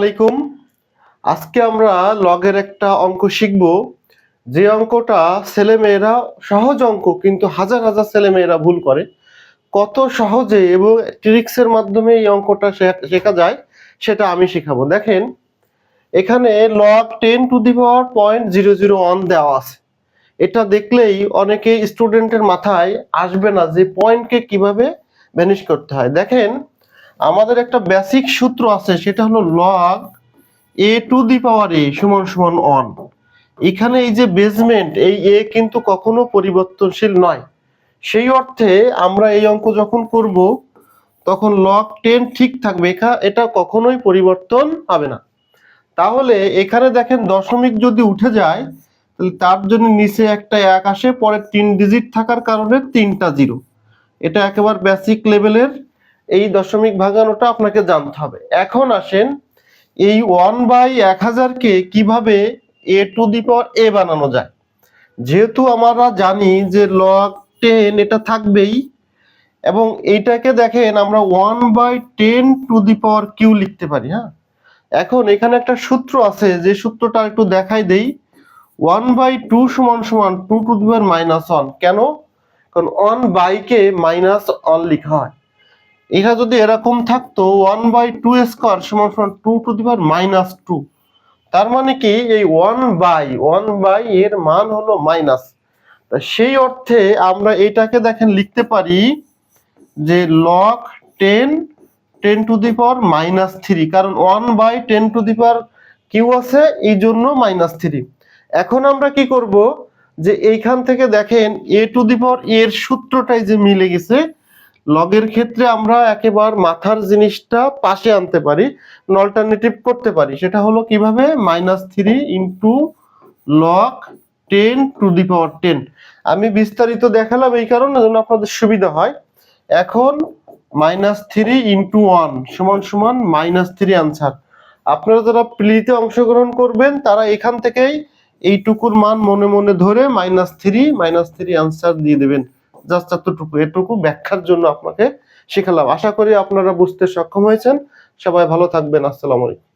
আলাইকুম আজকে আমরা লগের একটা অঙ্ক শিখব। যে অঙ্কটা ছেলেমেয়েরা সহজ অঙ্ক, কিন্তু হাজার হাজার ছেলেমেয়েরা ভুল করে। কত সহজে এবং ট্রিক্সের মাধ্যমে এই অঙ্কটা শেখা যায়, সেটা আমি শেখাবো। দেখেন, এখানে log ten to the power point zero zero one দেওয়া আছে। এটা দেখলেই অনেকে স্টুডেন্টের মাথায় আসবে না যে পয়েন্টকে কীভাবে ম্যানেজ করতে হয়। দেখেন আমাদের একটা বেসিক সূত্র আছে, সেটা হলো লগ এ টু দি পাওয়ার এ সমান সমান অন এখানে এই যে বেসমেন্ট এই এ কিন্তু কখনো পরিবর্তনশীল নয়। সেই অর্থে আমরা এই অঙ্ক যখন করব, তখন লগ টেন ঠিক থাকবে। এটা কখনোই পরিবর্তন হবে না। তাহলে এখানে দেখেন দশমিক যদি উঠে যায়, তাহলে তার জন্য নিচে একটা এক আসে, পরে তিন ডিজিট থাকার কারণে তিনটা জিরো এটা একেবারে বেসিক লেভেলের এই দশমিক ভাঙানোটা আপনাকে জানতে হবে। এখন আসেন এই ওয়ান বাই এক হাজারকে কীভাবে এ টু দি পাওয়ার এ বানানো যায়? যেহেতু আমরা জানি যে লগ টেন এটা থাকবেই, এবং এইটাকে দেখেন আমরা one by ten to the power Q লিখতে পারি হ্যাঁ? এখন এখানে একটা সূত্র আছে, যে সূত্রটা একটু দেখাই দেই। ওয়ান বাই টু সমান সমান two to the power minus one কেন? কারণ ওয়ান বাইকে মাইনাস ওয়ান লিখা হয়। এটা যদি এরকম থাকতো ওয়ান বাই টু স্কোয়ার সমান সমান two to the power minus two তার মানে কি? এই ওয়ান বাই ওয়ান বাই এর মান হলো মাইনাস সেই অর্থে আমরা এটাকে দেখেন লিখতে পারি যে log ten ten to the power minus three কারণ one by ten to the power Q আছে? এই জন্য মাইনাস থ্রি এখন আমরা কি করব? যে এইখান থেকে দেখেন এ টু দি পাওয়ার এর সূত্রটাই যে মিলে গেছে লগের ক্ষেত্রে আমরা একেবারে মাথার জিনিসটা পাশে আনতে পারি অল্টারনেটিভ করতে পারি। সেটা হলো কীভাবে? Minus three into log ten to the power ten. আমি বিস্তারিত দেখালাম এই কারণে, যেন আপনাদের সুবিধা হয়। এখন মাইনাস থ্রি ইন্টু ওয়ান সমান সমান মাইনাস থ্রি আনসার। আপনারা যারা প্লিতে অংশগ্রহণ করবেন, তারা এখান থেকেই এইটুকুর মান মনে মনে ধরে minus three minus three answer দিয়ে দেবেন। জাস্ট এতটুকু, এটুকু ব্যাখ্যার জন্য আপনাকে শিখালাম। আশা করি আপনারা বুঝতে সক্ষম হয়েছেন। সবাই ভালো থাকবেন। আসসালামু আলাইকুম।